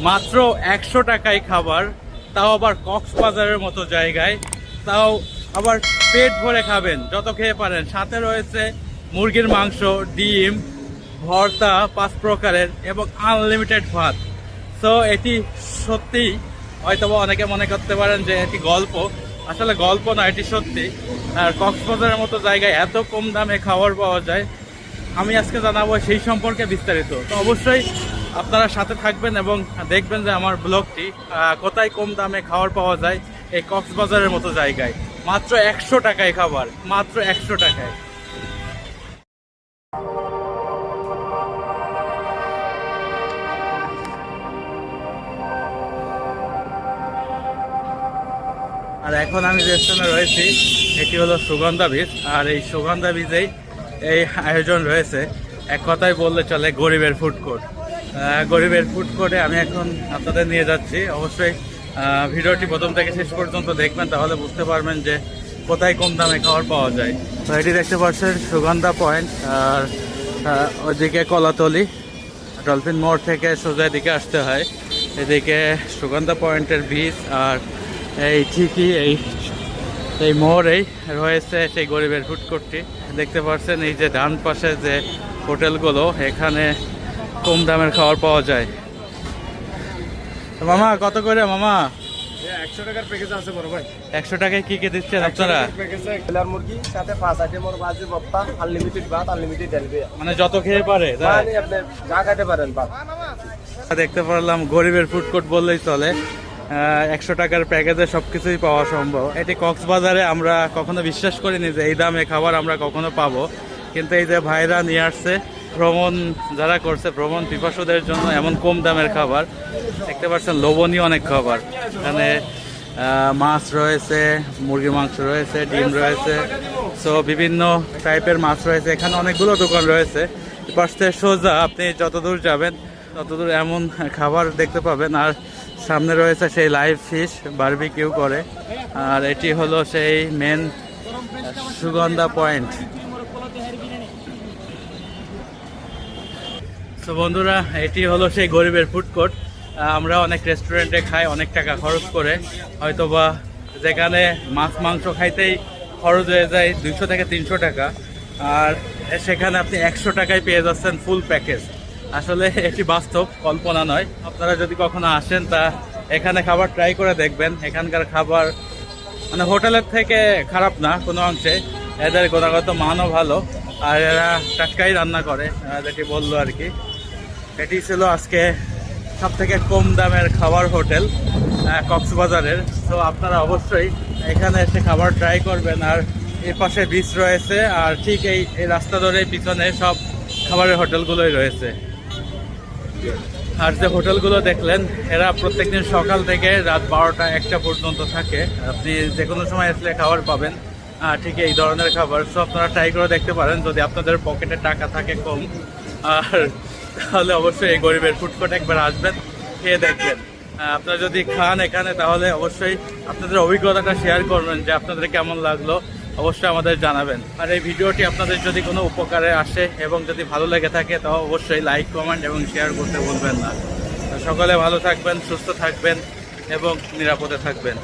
মাত্র একশো টাকায় খাবার, তাও আবার কক্সবাজারের মতো জায়গায়। তাও আবার পেট ভরে খাবেন, যত খেয়ে পারেন। সাথে রয়েছে মুরগির মাংস, ডিম, ভর্তা, পাঁচ প্রকারের, এবং আনলিমিটেড ভাত। তো এটি সত্যি হয়তো বা অনেকে মনে করতে পারেন যে এটি গল্প। আসলে গল্প না, এটি সত্যি। আর কক্সবাজারের মতো জায়গায় এত কম দামে খাবার পাওয়া যায়, আমি আজকে জানাব সেই সম্পর্কে বিস্তারিত। তো অবশ্যই আপনারা সাথে থাকবেন এবং দেখবেন যে আমার ব্লগটি কোথায় কম দামে খাবার পাওয়া যায় এই কক্সবাজারের মতো জায়গায়। মাত্র একশো টাকায় খাবার, মাত্র একশো টাকায়। আর এখন আমি যে স্থানে রয়েছি, এটি হলো সুগন্ধা বীজ আর এই সুগন্ধা বীজেই এই আয়োজন রয়েছে, এক কথায় বললে চলে গরিবের ফুড কোর্ট গরিবের ফুড কোর্টে আমি এখন আপনাদের নিয়ে যাচ্ছি। অবশ্যই ভিডিওটি প্রথম থেকে শেষ পর্যন্ত দেখবেন তাহলে বুঝতে পারবেন যে কোথায় কম দামে খাবার পাওয়া যায়। তো এটি দেখতে পাচ্ছেন সুগন্ধা পয়েন্ট আর আহ, ওইদিকে কলাতলি ডলফিন মোড় থেকে সোজা দিকে আসতে হয়। এদিকে সুগন্ধা পয়েন্টের বীজ আর এই ঠিকই এই এই মোড়েই রয়েছে সেই গরিবের ফুড কোর্টটি দেখতে পাচ্ছেন এই যে ডান পাশে যে হোটেলগুলো এখানে কম দামের খাবার পাওয়া যায়। মামা কত করে মামা? একশো টাকার প্যাকেজ আছে বড় ভাই। একশো টাকায় কি কি দিচ্ছেন আপনারা? প্যাকেজে ব্রয়লার মুরগি সাথে পাঁচ আইটেমের বাজি আনলিমিটেড ভাত আনলিমিটেড মানে যত খেয়ে পারে মানে আপনি যা খাইতে পারেন ভাত। দেখতে পারলাম গরিবের ফুড কোর্ট বললেই চলে। একশো টাকার প্যাকেজে সবকিছুই পাওয়া সম্ভব। এটি কক্সবাজারে আমরা কখনো বিশ্বাস করিনি যে এই দামে খাবার আমরা কখনো পাবো। কিন্তু এই যে ভাইরা নিয়ে আসছে ভ্রমণ যারা করছে, ভ্রমণ পিপাসুদের জন্য এমন কম দামের খাবার। দেখতে পাচ্ছেন, লোভনীয় অনেক খাবার। এখানে মাছ রয়েছে, মুরগির মাংস রয়েছে, ডিম রয়েছে। সো বিভিন্ন টাইপের মাছ রয়েছে। এখানে অনেকগুলো দোকান রয়েছে। পাশ সোজা আপনি যতদূর যাবেন, ততদূর এমন খাবার দেখতে পাবেন। আর সামনে রয়েছে সেই লাইভ ফিশ বারবিকিউ করে। আর এটি হলো সেই মেন সুগন্ধা পয়েন্ট তো বন্ধুরা, এটি হলো সেই গরিবের ফুড কোর্ট আমরা অনেক রেস্টুরেন্টে খাই, অনেক টাকা খরচ করে। হয়তো বা যেখানে মাছ, মাংস খাইতেই খরচ হয়ে যায় দুইশো থেকে তিনশো টাকা। আর সেখানে আপনি একশো টাকায় পেয়ে যাচ্ছেন ফুল প্যাকেজ আসলে এটি বাস্তব, কল্পনা নয়। আপনারা যদি কখনো আসেন, তা এখানে খাবার ট্রাই করে দেখবেন। এখানকার খাবার মানে হোটেলের থেকে খারাপ না, কোনো অংশে। এদের গুণগত মানও ভালো। আর এরা টাটকাই রান্না করে যেটি বলল আর কি। এটি ছিল আজকে সব থেকে কম দামের খাবার হোটেল কক্সবাজারের। তো আপনারা অবশ্যই এখানে এসে খাবার ট্রাই করবেন। আর এর পাশে বিচ রয়েছে, আর ঠিক এই রাস্তা ধরে পিছনে সব খাবারের হোটেলগুলোই রয়েছে। আর যে হোটেলগুলো দেখলেন, এরা প্রত্যেকদিন সকাল থেকে রাত বারোটা একটা পর্যন্ত থাকে। আপনি যে কোনো সময় আসলে খাবার পাবেন ঠিক এই ধরনের খাবার। সো আপনারা ট্রাই করে দেখতে পারেন, যদি আপনাদের পকেটে টাকা থাকে কম। আর তাহলে অবশ্যই এই গরিবের ফুডকোর্ট একবার আসবেন, খেয়ে দেখবেন। আপনারা যদি খান এখানে, তাহলে অবশ্যই আপনাদের অভিজ্ঞতাটা শেয়ার করবেন যে আপনাদের কেমন লাগল, অবশ্যই আমাদের জানাবেন। আর এই ভিডিওটি আপনাদের যদি কোনো উপকারে আসে এবং যদি ভালো লেগে থাকে, তাও অবশ্যই লাইক কমেন্ট এবং শেয়ার করতে ভুলবেন না। সকলে ভালো থাকবেন, সুস্থ থাকবেন এবং নিরাপদে থাকবেন।